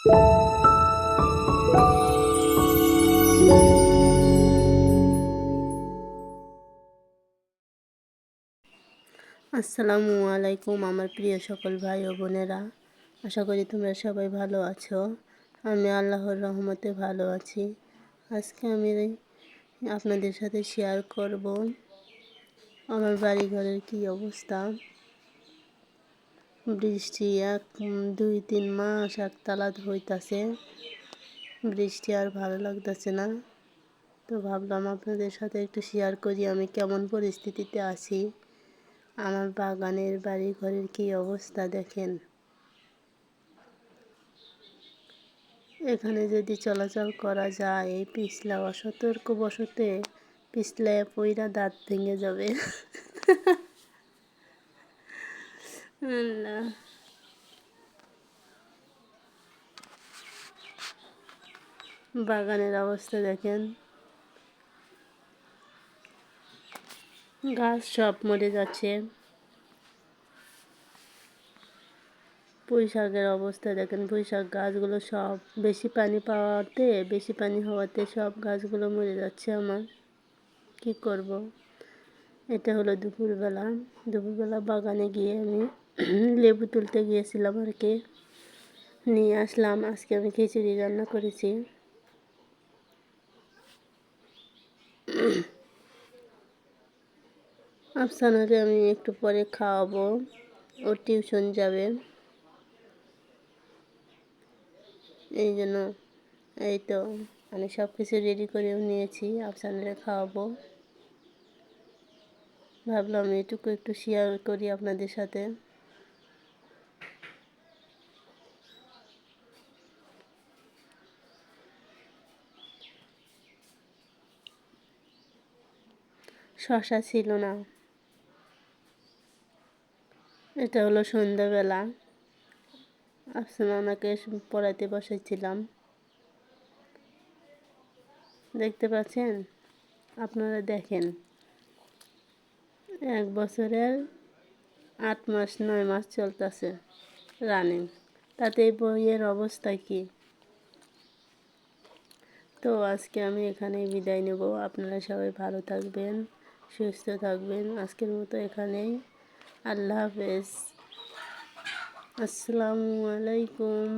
আসসালামু আলাইকুম, আমার প্রিয় সকল ভাই ও বোনেরা। আশা করি তোমরা সবাই ভালো আছো। আমি আল্লাহর রহমতে ভালো আছি। আজকে আমি আপনাদের সাথে শেয়ার করব। আমার বাড়ি ঘরের কী অবস্থা? বৃষ্টি এক দুই, তিন মাস এক তালাত হইতাছে। বৃষ্টি আর ভালো লাগতেছে না। তো ভাবলাম আপনাদের সাথে একটু শেয়ার করি আমি কেমন পরিস্থিতিতে আছি। আমার বাগানের বাড়ি ঘরের কী অবস্থা দেখেন। এখানে যদি চলাচল করা যায় এই পিছলা অসতর্ক বসতে পিছলায় পইরা দাঁত ভেঙে যাবে। বাগানের অবস্থা দেখেন গাছ সব মরে যাচ্ছে পুঁই শাকের অবস্থা দেখেন পুঁই শাক গাছগুলো সব বেশি পানি পাওয়াতে বেশি পানি হওয়াতে সব গাছগুলো মরে যাচ্ছে আমার কি করব। এটা হলো দুপুরবেলা দুপুরবেলা বাগানে গিয়ে আমি লেবু তুলতে গিয়েছিলাম আর কি। নিয়ে আসলাম, আজকে আমি খিচুড়ি রান্না করেছি। আফসানারে আমি একটু পরে খাওয়াবো ও টিউশন যাবে। এই জন্য, এই তো, আমি সব কিছু রেডি করেও নিয়েছি, আফসানারে খাওয়াবো। ভাবলাম এটুকু একটু শেয়ার করি আপনাদের সাথে। শশা ছিল না। এটা হলো সন্ধ্যাবেলা। আফসানা ওনাকে পড়াইতে বসেছিলাম দেখতে পাচ্ছেন? আপনারা দেখেন। এক বছরের আট মাস, নয় মাস চলতেছে রানিং তাতে বইয়ের অবস্থা কি? তো আজকে আমি এখানেই বিদায় নেব। আপনারা সবাই ভালো থাকবেন। সুস্থ থাকবেন। আজকের মতো এখানেই। আল্লাহ হাফেজ। আসসালামু আলাইকুম।